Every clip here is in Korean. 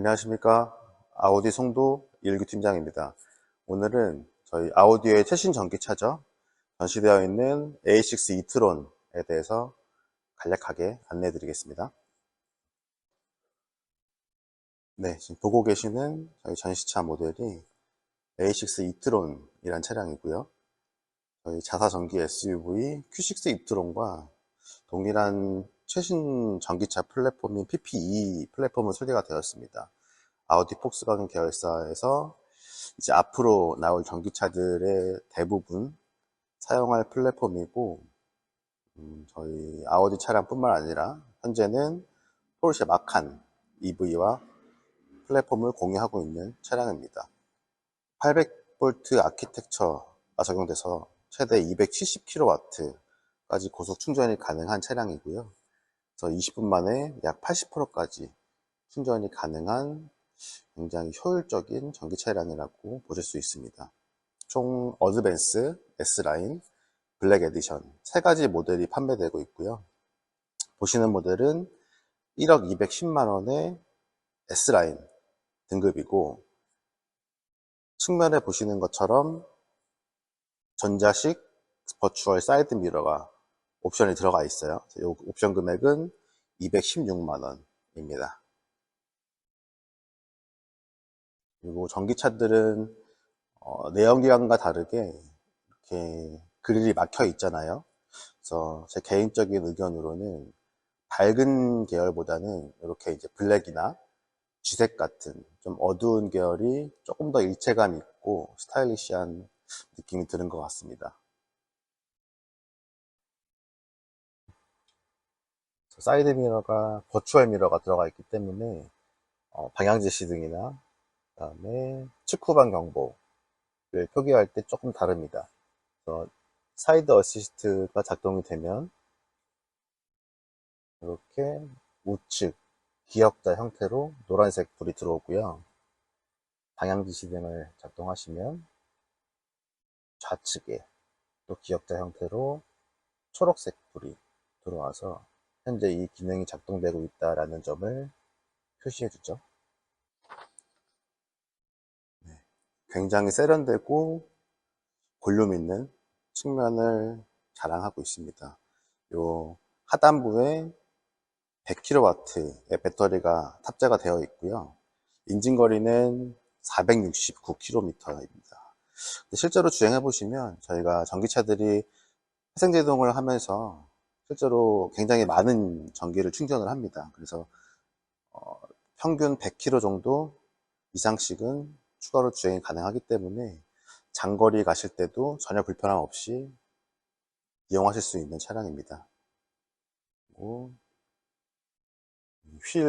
안녕하십니까. 아우디 송도 일규 팀장입니다. 오늘은 저희 아우디의 최신 전기차죠. 전시되어 있는 A6 이트론에 대해서 간략하게 안내해 드리겠습니다. 네, 지금 보고 계시는 저희 전시차 모델이 A6 이트론이란 차량이고요. 저희 자사전기 SUV Q6 이트론과 동일한 최신 전기차 플랫폼인 PPE 플랫폼은 설계가 되었습니다. 아우디 폭스바겐 계열사에서 이제 앞으로 나올 전기차들의 대부분 사용할 플랫폼이고 음, 저희 아우디 차량뿐만 아니라 현재는 포르쉐 마칸 EV와 플랫폼을 공유하고 있는 차량입니다. 800V 아키텍처가 적용돼서 최대 270kW까지 고속 충전이 가능한 차량이고요. 그래서 20분 만에 약 80%까지 충전이 가능한 굉장히 효율적인 전기 차량이라고 보실 수 있습니다. 총 어드밴스, S라인, 블랙 에디션 세 가지 모델이 판매되고 있고요. 보시는 모델은 1억 210만 원의 S라인 등급이고 측면에 보시는 것처럼 전자식 버추얼 사이드 미러가 옵션이 들어가 있어요. 이 옵션 금액은 216만 원입니다. 그리고 전기차들은 어, 내연기관과 다르게 이렇게 그릴이 막혀 있잖아요. 그래서 제 개인적인 의견으로는 밝은 계열보다는 이렇게 이제 블랙이나 쥐색 같은 좀 어두운 계열이 조금 더 일체감 있고 스타일리시한 느낌이 드는 것 같습니다. 사이드 미러가 버추얼 미러가 들어가 있기 때문에 어, 방향 지시 등이나 그 다음에 측후방 경보를 표기할 때 조금 다릅니다. 사이드 어시스트가 작동이 되면 이렇게 우측 기역자 형태로 노란색 불이 들어오고요. 방향 지시 등을 작동하시면 좌측에 또 기역자 형태로 초록색 불이 들어와서 현재 이 기능이 작동되고 있다라는 점을 표시해 주죠. 네, 굉장히 세련되고 볼륨 있는 측면을 자랑하고 있습니다. 요 하단부에 100kW의 배터리가 탑재가 되어 있고요. 인진거리는 469km입니다. 실제로 주행해 보시면 저희가 전기차들이 회생제동을 하면서 실제로 굉장히 많은 전기를 충전을 합니다. 그래서 어, 평균 100km 정도 이상씩은 추가로 주행이 가능하기 때문에 장거리 가실 때도 전혀 불편함 없이 이용하실 수 있는 차량입니다. 휠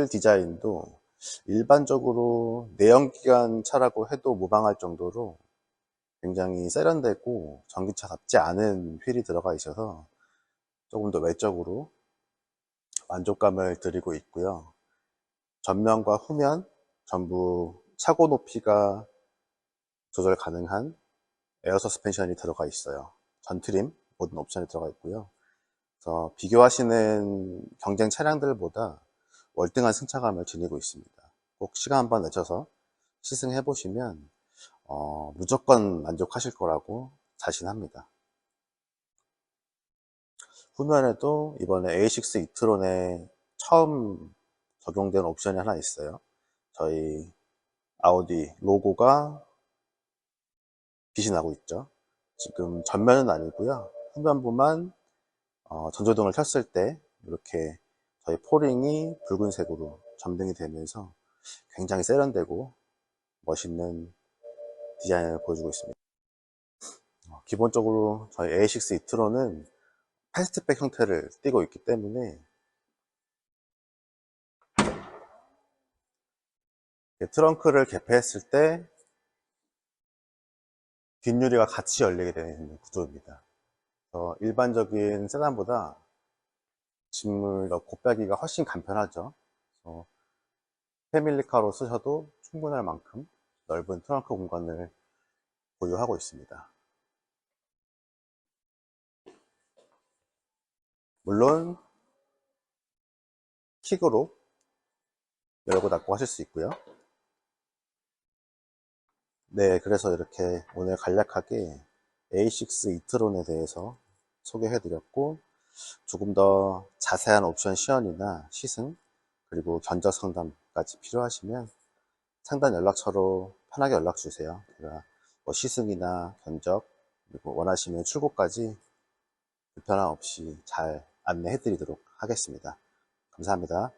디자인도 일반적으로 내연기관 차라고 해도 무방할 정도로 굉장히 세련되고 전기차답지 않은 휠이 들어가 있어서 조금 더 외적으로 만족감을 드리고 있고요. 전면과 후면 전부 차고 높이가 조절 가능한 에어 서스펜션이 들어가 있어요. 전트림 모든 옵션이 들어가 있고요. 그래서 비교하시는 경쟁 차량들보다 월등한 승차감을 지니고 있습니다. 꼭 시간 한번 내셔서 시승해 보시면 어, 무조건 만족하실 거라고 자신합니다. 후면에도 이번에 A6 이트론에 처음 적용된 옵션이 하나 있어요. 저희 아우디 로고가 빛이 나고 있죠. 지금 전면은 아니고요. 후면부만 어, 전조등을 켰을 때 이렇게 저희 포링이 붉은색으로 점등이 되면서 굉장히 세련되고 멋있는 디자인을 보여주고 있습니다. 어, 기본적으로 저희 A6 이트로는 패스트백 형태를 띠고 있기 때문에 트렁크를 개폐했을 때 뒷유리가 같이 열리게 되는 구조입니다. 일반적인 세단보다 짐을 넣고 빼기가 훨씬 간편하죠. 패밀리카로 쓰셔도 충분할 만큼 넓은 트렁크 공간을 보유하고 있습니다. 물론 킥으로 열고 닫고 하실 수 있고요. 네, 그래서 이렇게 오늘 간략하게 A6 이트론에 대해서 소개해 드렸고, 조금 더 자세한 옵션 시연이나 시승, 그리고 견적 상담까지 필요하시면 상단 연락처로 편하게 연락 주세요. 제가 뭐 시승이나 견적, 그리고 원하시면 출고까지 불편함 없이 잘 안내해 드리도록 하겠습니다. 감사합니다.